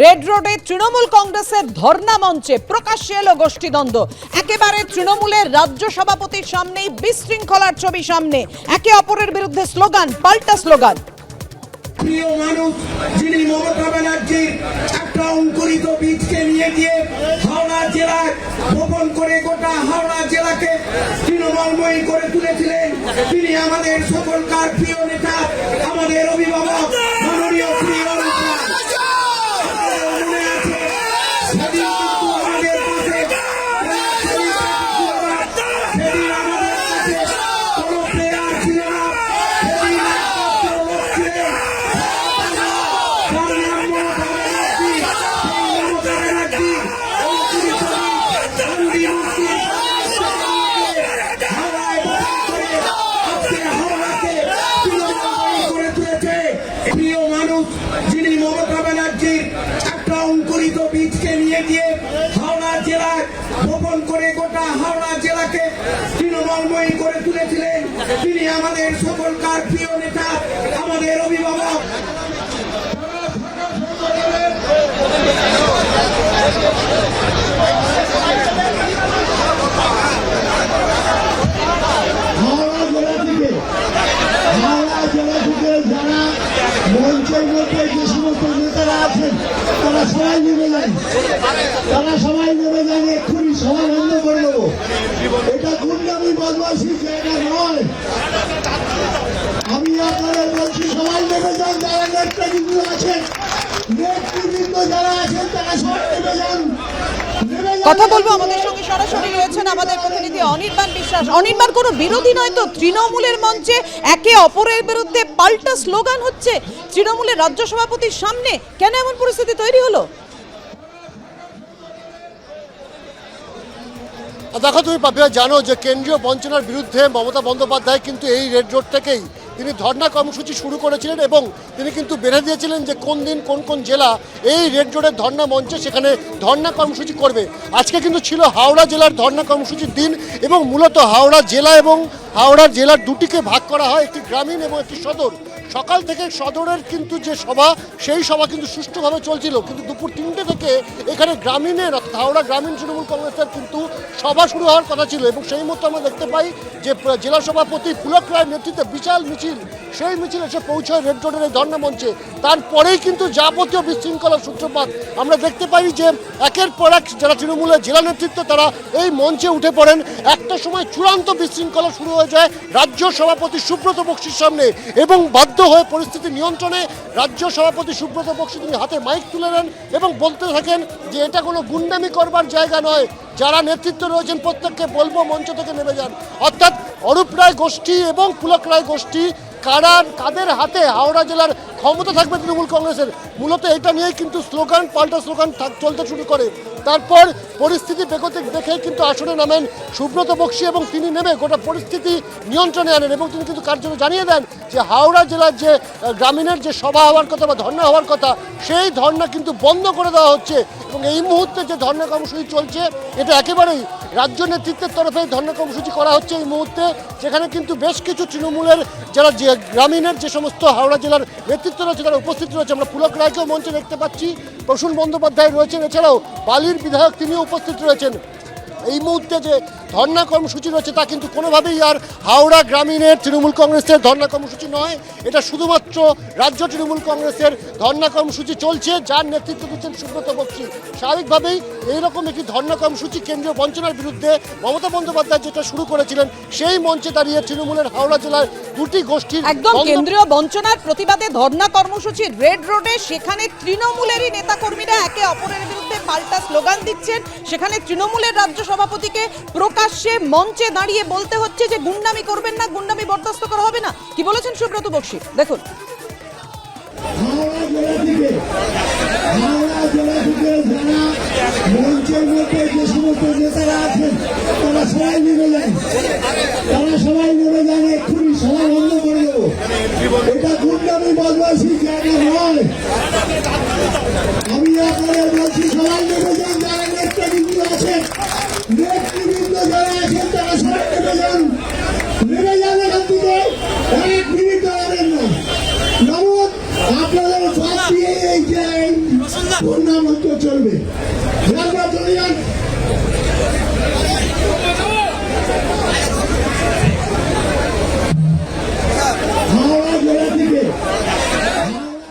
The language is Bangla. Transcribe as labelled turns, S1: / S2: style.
S1: রেড রোডে তৃণমূল কংগ্রেসের ধর্ণা মঞ্চে প্রকাশ্যে এলো গোষ্ঠীদ্বন্দ্ব। একেবারে তৃণমূলের রাজ্য সভাপতির সামনেই বিশৃঙ্খলার ছবি সামনে। একে অপরের বিরুদ্ধে স্লোগান, পাল্টা স্লোগান।
S2: প্রিয় মানুষ, যিনি মমতা ব্যানার্জির একটা অঙ্কুরিত বীজকে নিয়ে গিয়ে হাওড়া জেলায় বপন করে গোটা হাওড়া জেলাকে তৃণমূলময়ী করে তুলেছিলেন, তিনি আমাদের সকলকার প্রিয় নেতা, আমাদের অভিভাবক, মাননীয় প্রিয় মমতা ব্যানার্জির একটা অঙ্কুরিত বীজকে নিয়ে গিয়ে হাওড়া জেলায় বপন করে গোটা হাওড়া জেলাকে তৃণমূলময়ী করে তুলেছিলেন। তিনি আমাদের সকলকার প্রিয় নেতা, আমাদের অভিভাবক।
S3: মধ্যে যে সমস্ত নেতারা আছেন, তারা সবাই নেমে যান। তারা সবাই নেমে যান, এক্ষুনি সভা বন্ধ করে দেবো। এটা গুন্ডামি বদমাসি জায়গা নয়। আমি আপনাদের বলছি, সবাই নেমে যান, যারা নেতৃবৃন্দ আছেন। নেতৃবৃন্দ যারা আছেন, তারা সবাই নেমে যান।
S1: কথা বলব, আমাদের সঙ্গে সরাসরি রয়েছেন আমাদের প্রতিনিধি অনির্বাণ বিশ্বাস। অনির্বাণ, কোনো বিরোধী নয় তো? তৃণমূলের মঞ্চে একে অপরের বিরুদ্ধে পাল্টা স্লোগান হচ্ছে তৃণমূলের রাজ্য সভাপতির সামনে। কেন এমন পরিস্থিতি তৈরি হলো?
S4: দেখো তুমি পাপিয়া, জানো যে কেন্দ্রীয় বঞ্চনার বিরুদ্ধে মমতা বন্দ্যোপাধ্যায় কিন্তু এই রেড রোড থেকেই তিনি ধর্না কর্মসূচি শুরু করেছিলেন এবং তিনি কিন্তু বেঁধে দিয়েছিলেন যে কোন দিন কোন কোন জেলা এই রেড রোডের ধর্ণা মঞ্চে সেখানে ধর্না কর্মসূচি করবে। আজকে কিন্তু ছিল হাওড়া জেলার ধর্না কর্মসূচির দিন এবং মূলত হাওড়া জেলা এবং হাওড়া জেলার দুটিকে ভাগ করা হয়, একটি গ্রামীণ এবং একটি সদর। সকাল থেকে সদরের কিন্তু যে সভা, সেই সভা কিন্তু সুষ্ঠুভাবে চলছিল। কিন্তু দুপুর তিনটে থেকে এখানে গ্রামীণের হাওড়া গ্রামীণ তৃণমূল কংগ্রেসের কিন্তু সভা শুরু হওয়ার কথা ছিল। এবং সেই মতো আমরা দেখতে পাই যে, জেলা সভাপতি পুলক রায়ের নেতৃত্বে বিশাল মিছিল সেই মিছিল এসে পৌঁছয় রেড রোডের এই ধর্ণা মঞ্চে। তারপরেই কিন্তু যাবতীয় বিশৃঙ্খলার সূত্রপাত। আমরা দেখতে পাই যে একের পর এক যারা তৃণমূলের জেলা নেতৃত্ব, তারা এই মঞ্চে উঠে পড়েন। একটা সময় চূড়ান্ত বিশৃঙ্খলা শুরু হয়ে যায় রাজ্য সভাপতি সুব্রত বক্সির সামনে এবং বাধ্য হয়ে পরিস্থিতি নিয়ন্ত্রণে রাজ্য সভাপতি সুব্রত বক্সি তিনি হাতে মাইক তুলে নেন এবং বলতে থাকেন যে এটা কোনো গুন্ডামি করবার জায়গা নয়। যারা নেতৃত্ব রয়েছেন প্রত্যেককে বলব মঞ্চ থেকে নেমে যান। অর্থাৎ অরূপ রায় গোষ্ঠী এবং পুলক রায় গোষ্ঠী, কারা, কাদের হাতে হাওড়া জেলার ক্ষমতা থাকবে তৃণমূল কংগ্রেসের? মূলত এটা নিয়েই কিন্তু স্লোগান, পাল্টা স্লোগান চলতে শুরু করে। তারপর পরিস্থিতি বেগতিক দেখে কিন্তু আসনে নামেন সুব্রত বক্সি এবং তিনি নেমে গোটা পরিস্থিতি নিয়ন্ত্রণে আনেন এবং তিনি কিন্তু কার্যত জানিয়ে দেন যে হাওড়া জেলার যে গ্রামীণের যে সভা হওয়ার কথা বা ধর্ণা হওয়ার কথা, সেই ধর্ণা কিন্তু বন্ধ করে দেওয়া হচ্ছে এবং এই মুহূর্তে যে ধর্ণা কর্মসূচি চলছে, এটা একেবারেই রাজ্য নেতৃত্বের তরফে ধর্ণা কর্মসূচি করা হচ্ছে এই মুহূর্তে। যেখানে কিন্তু বেশ কিছু তৃণমূলের যারা যে গ্রামীণের যে সমস্ত হাওড়া জেলার নেতৃত্ব রয়েছে তারা উপস্থিত রয়েছে। আমরা পুলক রায়কেও মঞ্চে দেখতে পাচ্ছি। প্রসূন বন্দ্যোপাধ্যায় রয়েছেন। এছাড়াও বালির বিধায়ক তিনিও উপস্থিত রয়েছেন। এই মুহূর্তে যে ধর্ণা কর্মসূচি রয়েছে তা কিন্তু কোনোভাবেই আর হাওড়া গ্রামীণের তৃণমূল কংগ্রেসের ধর্ণা কর্মসূচি নয়। এটা শুধুমাত্র রাজ্য তৃণমূল কংগ্রেসের ধর্ণা কর্মসূচি চলছে যার নেতৃত্ব দিচ্ছেন সুব্রত বক্সি। স্বাভাবিকভাবেই এইরকম একটি ধর্ণা কর্মসূচি কেন্দ্রীয় বঞ্চনার বিরুদ্ধে মমতা বন্দ্যোপাধ্যায় যেটা শুরু করেছিলেন সেই মঞ্চে দাঁড়িয়ে তৃণমূলের হাওড়া জেলার দুটি গোষ্ঠীর
S1: একদম কেন্দ্রীয় বঞ্চনার প্রতিবাদে ধর্ণা কর্মসূচি রেড রোডে সেখানে তৃণমূলেরই নেতাকর্মীরা একে অপরের বিরুদ্ধে পাল্টা স্লোগান দিচ্ছেন। সেখানে তৃণমূলের রাজ্য সভাপতিকে প্রকাশ্যে মঞ্চে দাঁড়িয়ে বলতে হচ্ছে যে গুন্ডামি করবেন না, গুন্ডামি বরদাস্ত করা হবে না। কি বলেছেন সুব্রত বক্সি? দেখুন।
S3: এটা আমি আপনাদের বলছি, সবাই নেমে যান দাঁড়াবেন না নমত আপনাদের বাদ দিয়ে এই যে এই নাম হয়তো চলবে